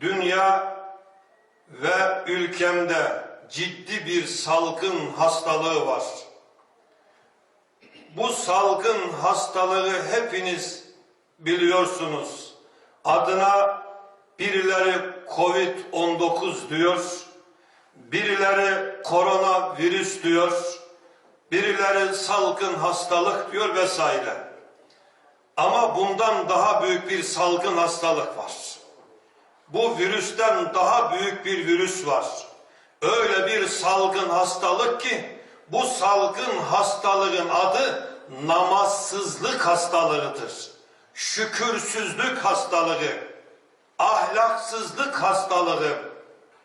dünya ve ülkemde ciddi bir salgın hastalığı var. Bu salgın hastalığı hepiniz biliyorsunuz. Adına birileri Covid-19 diyor, birileri koronavirüs diyor, birileri salgın hastalık diyor vesaire. Ama bundan daha büyük bir salgın hastalık var. Bu virüsten daha büyük bir virüs var. Öyle bir salgın hastalık ki bu salgın hastalığın adı namazsızlık hastalığıdır. Şükürsüzlük hastalığı, ahlaksızlık hastalığı.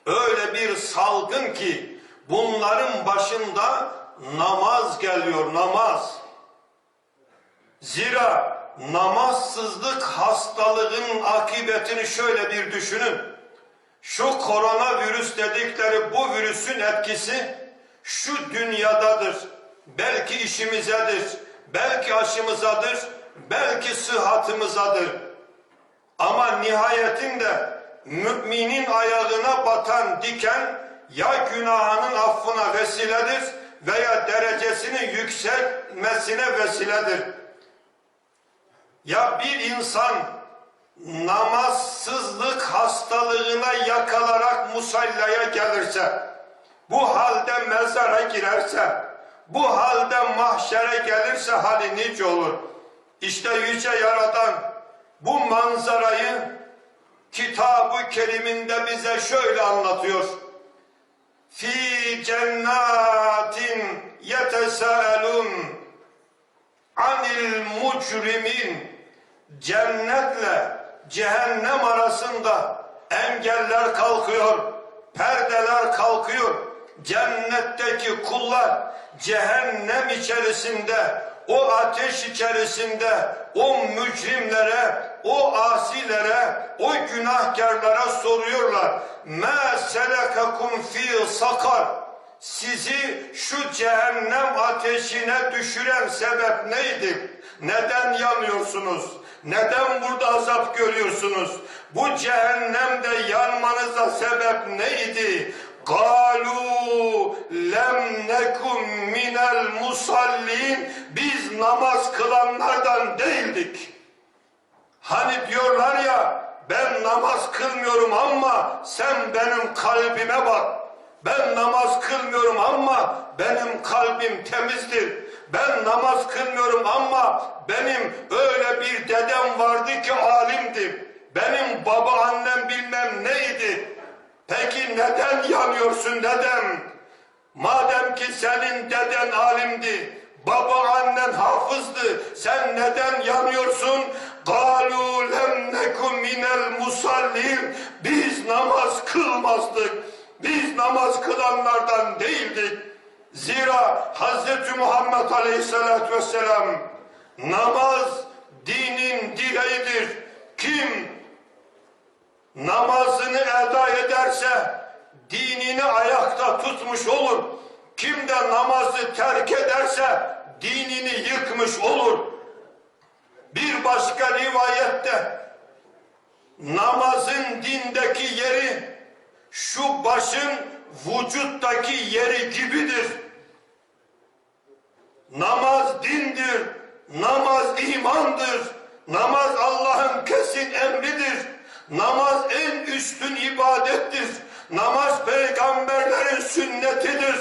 Öyle bir salgın ki bunların başında namaz geliyor, namaz. Zira namazsızlık hastalığın akıbetini şöyle bir düşünün. Şu koronavirüs dedikleri bu virüsün etkisi şu dünyadadır. Belki işimizedir, belki aşımızadır, belki sıhhatımızadır. Ama nihayetinde müminin ayağına batan diken ya günahının affına vesiledir veya derecesinin yükselmesine vesiledir. Ya bir insan namazsızlık hastalığına yakalarak musallaya gelirse, bu halde mezara girerse, bu halde mahşere gelirse hali nice olur. İşte Yüce Yaradan bu manzarayı kitab-ı keriminde bize şöyle anlatıyor. Fi cennatin yetesaelun anil mucrimin cennetle cehennem arasında engeller kalkıyor, perdeler kalkıyor. Cennetteki kullar cehennem içerisinde, o ateş içerisinde, o mücrimlere, o asilere, o günahkarlara soruyorlar. Ma selekakum fi sakar sizi şu cehennem ateşine düşüren sebep neydi? Neden yanıyorsunuz? Neden burada azap görüyorsunuz? Bu cehennemde yanmanıza sebep neydi? Galu lem nekum minel musallin biz namaz kılanlardan değildik. Hani diyorlar ya ben namaz kılmıyorum ama sen benim kalbime bak. Ben namaz kılmıyorum ama benim kalbim temizdir. Ben namaz kılmıyorum ama benim öyle bir dedem vardı ki alimdi. Benim baba annem bilmem neydi. Peki neden yanıyorsun dedem? Madem ki senin deden alimdi, baba annen hafızdı, sen neden yanıyorsun? قَالُوا لَمْ نَكُمْ مِنَ musallin. Biz namaz kılmazdık. Biz namaz kılanlardan değildik. Zira Hz. Muhammed Aleyhisselatü Vesselam namaz dinin direğidir. Kim namazını eda ederse dinini ayakta tutmuş olur. Kim de namazı terk ederse dinini yıkmış olur. Bir başka rivayette namazın dindeki yeri şu başın vücuttaki yeri gibidir. Namaz dindir, namaz imandır, namaz Allah'ın kesin emridir. Namaz en üstün ibadettir. Namaz peygamberlerin sünnetidir.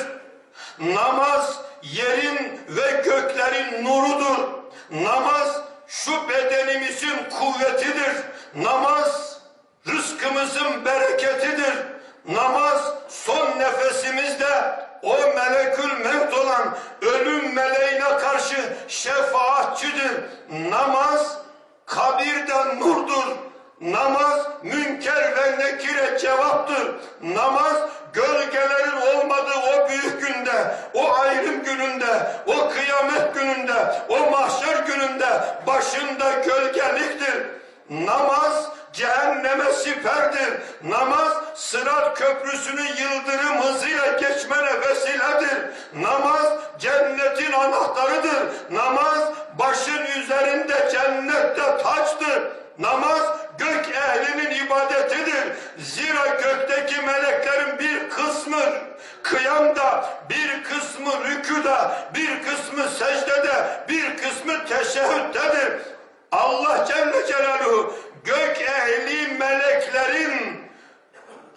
Namaz yerin ve göklerin nurudur. Namaz şu bedenimizin kuvvetidir. Namaz Namaz cehenneme siperdir. Namaz sırat köprüsünü yıldırım hızıyla geçmene vesiledir. Namaz cennetin anahtarıdır. Namaz başın üzerinde cennette taçtır. Namaz gök ehlinin ibadetidir. Zira gökteki meleklerin bir kısmı kıyamda, bir kısmı rüküda, bir kısmı secdede, bir kısmı teşehhüttedir. Allah Celle Celaluhu gök ehli meleklerin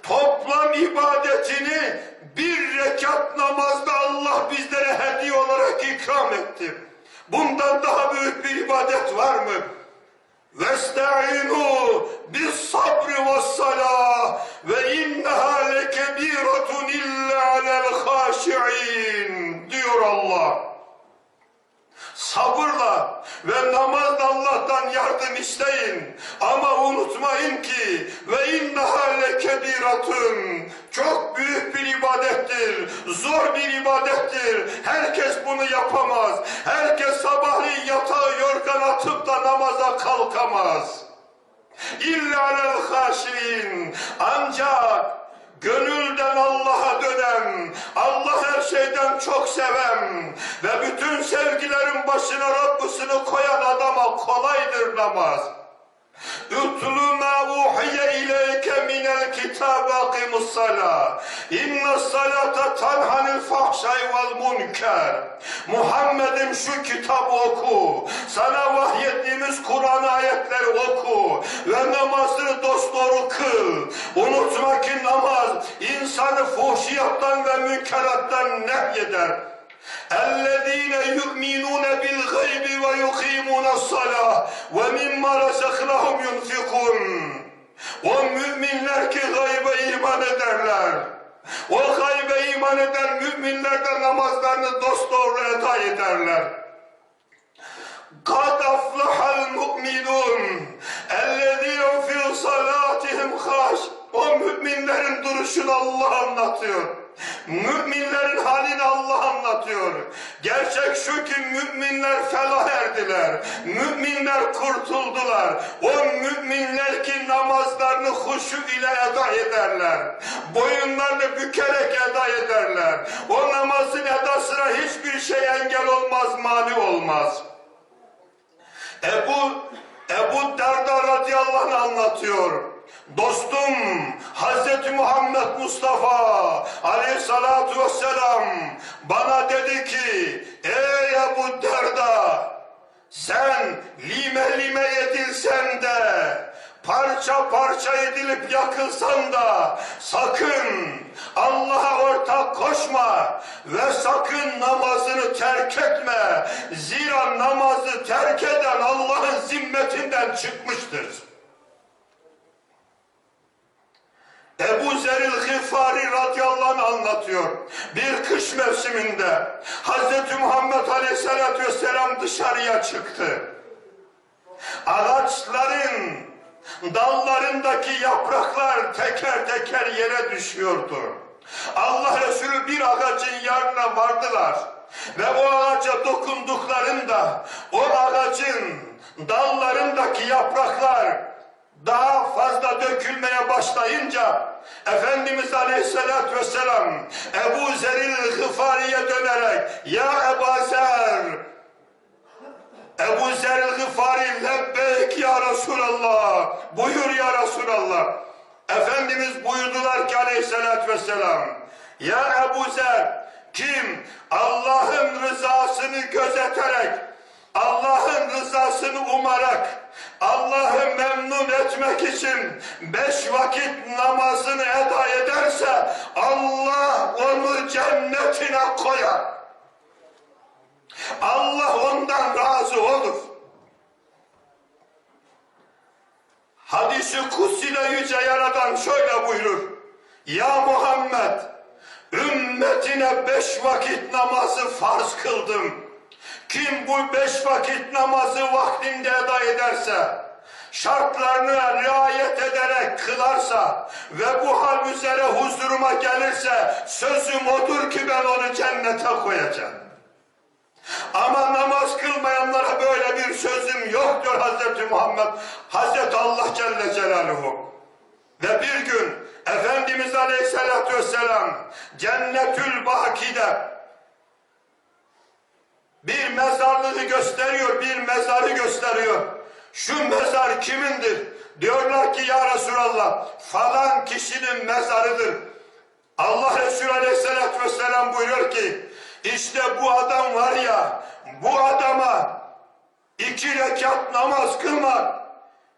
toplam ibadetini bir rekat namazda Allah bizlere hediye olarak ikram etti. Bundan daha büyük bir ibadet var mı? Vesta'inu bis sabri ve salah ve inneha lekebiratun illa alel haşi'in diyor Allah. Sabırla ve namazla Allah'tan yardım isteyin. Ama unutmayın ki ve innaha lekebiratun çok büyük bir ibadettir. Zor bir ibadettir. Herkes bunu yapamaz. Herkes sabahleyin yatağı yorgan atıp da namaza kalkamaz. İlla alel haşin. Ancak gönülden Allah'a dönen, Allah her şeyden çok seven ve bütün sevgilerin başına Rabbisini koyan adama kolaydır namaz. Ütlu ma uhiye ileyke minel kitabe akimus salah. İnne salata tanhanil fahşay vel munker. Muhammed'im şu kitabı oku. Sana vahyettiğimiz Kur'an ayetleri oku. Ve namazını dosdoğru kıl. Unutma ki namaz insanı fuhşiyattan ve münkerattan nehyeder. اَلَّذ۪ينَ يُؤْمِنُونَ بِالْغَيْبِ وَيُقِيمُونَ الصَّلَاةِ وَمِمَّا رَزَقْنَهُمْ يُنْفِقُونَ O müminler ki gaybe iman ederler. O gaybe iman eden müminler de namazlarını dosdoğru eda ederler. قد أفلح المؤمنون الذين في صلاتهم خاش o müminlerin duruşunu Allah anlatıyor. Müminlerin halini Allah anlatıyor. Gerçek şu ki müminler felah erdiler. Müminler kurtuldular. O müminler ki namazlarını huşu ile eda ederler. Boyunlarını bükerek eda ederler. O namazın edasına hiçbir şey engel olmaz, mani olmaz. Ebu Ebu Derda radıyallahu anh anlatıyor. Dostum Hazreti Muhammed Mustafa aleyhissalatu vesselam bana dedi ki ey Ebu Derda sen lime lime edilsen de parça parça edilip yakılsan da sakın Allah'a ortak koşma ve sakın namazını terk etme. Zira namazı terk eden Allah'ın zimmetinden çıkmıştır. Ebu Zeril Gıfari radıyallahu anlatıyor. Bir kış mevsiminde Hz. Muhammed aleyhissalatü vesselam dışarıya çıktı. Ağaçların dallarındaki yapraklar teker teker yere düşüyordu. Allah Resulü bir ağacın yanına vardılar ve o ağaca dokunduklarında o ağacın dallarındaki yapraklar daha fazla dökülmeye başlayınca Efendimiz Aleyhisselatü Vesselam Ebu Zer'il Gıfari'ye dönerek Ya Ebu Zer Ebu Zer'il Gıfari lebbeyk ya Resulallah buyur ya Resulallah. Efendimiz buyurdular ki Aleyhisselatü Vesselam Ya Ebu Zer kim Allah'ın rızasını gözeterek Allah'ın rızasını umarak Allah'ı memnun etmek için beş vakit namazını eda ederse Allah onu cennetine koyar. Allah ondan razı olur. Hadisi kutsiyle yüce yaradan şöyle buyurur. Ya Muhammed ümmetine beş vakit namazı farz kıldım. Kim bu beş vakit namazı vaktinde eda ederse, şartlarına riayet ederek kılarsa ve bu hal üzere huzuruma gelirse sözüm odur ki ben onu cennete koyacağım. Ama namaz kılmayanlara böyle bir sözüm yok Hazreti Muhammed, Hazreti Allah Celle Celaluhu. Ve bir gün Efendimiz Aleyhisselatü Vesselam Cennetül Baki'de bir mezarlığı gösteriyor, bir mezarı gösteriyor. Şu mezar kimindir? Diyorlar ki ya Resulallah falan kişinin mezarıdır. Allah Resulü Aleyhisselatü Vesselam buyuruyor ki işte bu adam var ya bu adama iki rekat namaz kılmak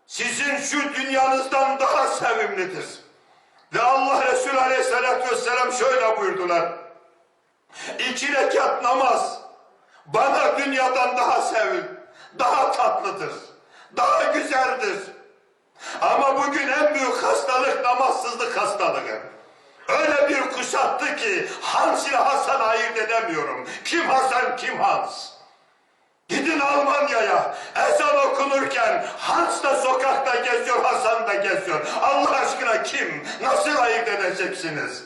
sizin şu dünyanızdan daha sevimlidir. Ve Allah Resulü Aleyhisselatü Vesselam şöyle buyurdular. İki rekat namaz bana dünyadan daha sevim, daha tatlıdır, daha güzeldir. Ama bugün en büyük hastalık namazsızlık hastalığı. Öyle bir kuşattı ki Hans ile Hasan ayırt edemiyorum. Kim Hasan kim Hans? Gidin Almanya'ya ezan okunurken Hans da sokakta geziyor, Hasan da geziyor. Allah aşkına kim? Nasıl ayırt edeceksiniz?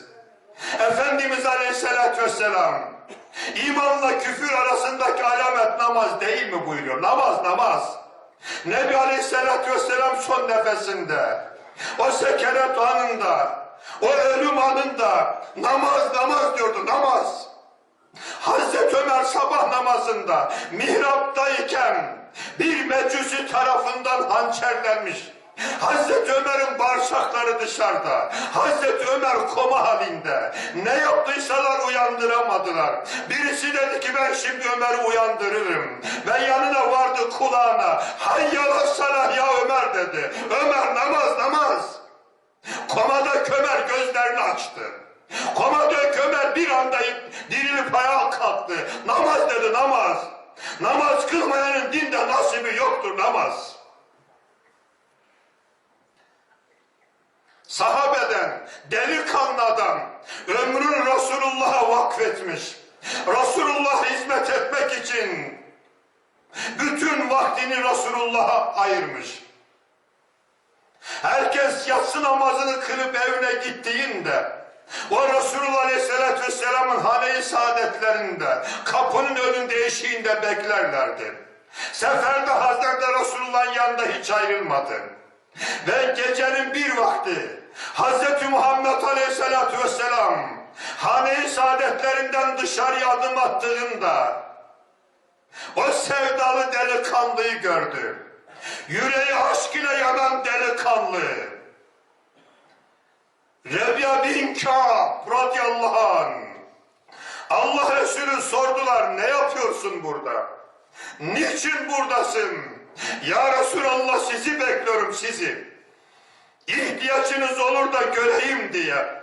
Efendimiz Aleyhisselatü Vesselam imanla küfür arasındaki alamet namaz değil mi buyuruyor? Namaz namaz. Nebi Aleyhisselatü Vesselam son nefesinde o sekeret anında o ölüm anında namaz namaz diyordu namaz. Hazreti Ömer sabah namazında mihraptayken bir mecusi tarafından hançerlenmiş. Hazreti Ömer'in bağırsakları dışarıda. Hazreti Ömer koma halinde. Ne yaptıysalar uyandıramadılar. Birisi dedi ki ben şimdi Ömer'i uyandırırım. Ve yanına vardı kulağına. Hayyala salah ya Ömer dedi. Ömer namaz namaz. Komada kömer gözlerini açtı. Komada kömer bir anda dirilip ayağa kalktı. Namaz dedi namaz. Namaz kılmayanın dinde nasibi yoktur namaz. Sahabeden delikanlı adam ömrünü Resulullah'a vakfetmiş. Resulullah hizmet etmek için bütün vaktini Resulullah'a ayırmış. Herkes yatsı namazını kılıp evine gittiğinde o Resulullah Aleyhisselatü Vesselam'ın hane-i saadetlerinde kapının önünde eşiğinde beklerlerdi. Seferde Hazreti Resulullah'ın yanında hiç ayrılmadı. Ve gecenin bir vakti Hazreti Muhammed Aleyhisselatü Vesselam hane-i saadetlerinden dışarıya adım attığında o sevdalı delikanlıyı gördü. Yüreği aşk ile yanan delikanlı. Rebiya bin Kâb radıyallahu anh. Allah Resulü sordular ne yapıyorsun burada? Niçin buradasın? Ya Resulallah sizi bekliyorum sizi. İhtiyacınız olur da göreyim diye.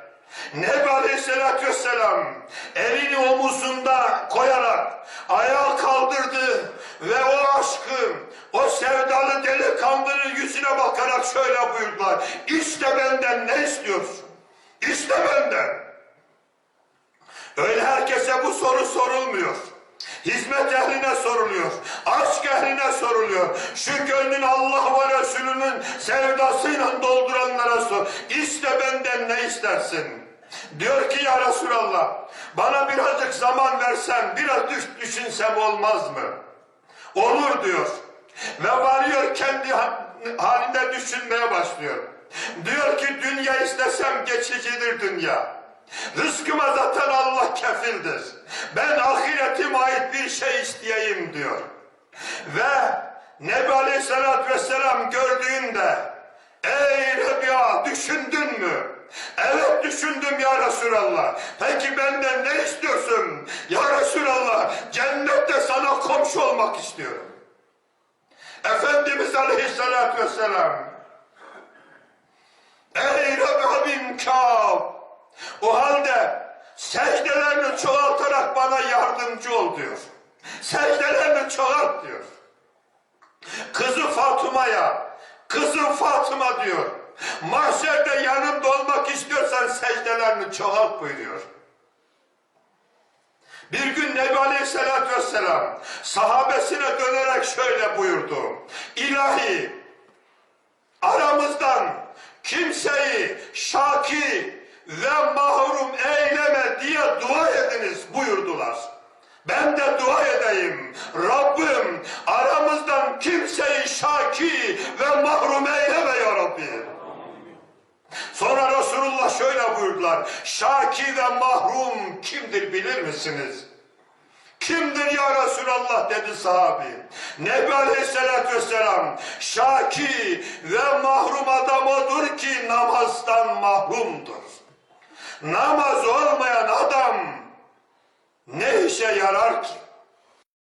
Nebi Aleyhisselatü Vesselam elini omuzunda koyarak ayağa kaldırdı ve o aşkı, o sevdalı delikanlının yüzüne bakarak şöyle buyurdular. İşte benden ne istiyorsun? İşte benden. Öyle herkese bu soru sorulmuyor. Hizmet ehline soruluyor. Aşk ehline soruluyor. Şu gönlün Allah ve Resulünün sevdasıyla dolduranlara sor. İşte benden ne istersin? Diyor ki ya Resulallah bana birazcık zaman versen biraz düş, düşünsem olmaz mı? Olur diyor. Ve varıyor kendi halinde düşünmeye başlıyor. Diyor ki dünya istesem geçicidir dünya. Rızkıma zaten Allah kefildir. Ben ahiretime ait bir şey isteyeyim diyor. Ve Nebi Aleyhisselatü Vesselam gördüğünde Ey Rebiya düşündün mü? Evet düşündüm ya Resulallah. Peki benden ne istiyorsun? Ya Resulallah cennette sana komşu olmak istiyorum. Efendimiz Aleyhisselatü Vesselam Ey bin Kâb o halde secdelerini çoğaltarak bana yardımcı ol diyor. Secdelerini çoğalt diyor. Kızı Fatıma'ya, kızım Fatıma diyor. Mahşerde yanımda olmak istiyorsan secdelerini çoğalt buyuruyor. Bir gün Nebi Aleyhisselatü Vesselam sahabesine dönerek şöyle buyurdu. İlahi aramızdan kimseyi şaki ve mahrum eyleme diye dua ediniz buyurdular. Ben de dua edeyim. Rabbim aramızdan kimseyi şaki ve mahrum eyleme ya Rabbi. Sonra Resulullah şöyle buyurdular. Şaki ve mahrum kimdir bilir misiniz? kimdir ya Resulallah dedi sahabi. Nebi Aleyhisselatü Vesselam şaki ve mahrum adam odur ki namazdan mahrumdur. Namaz olmayan adam ne işe yarar ki?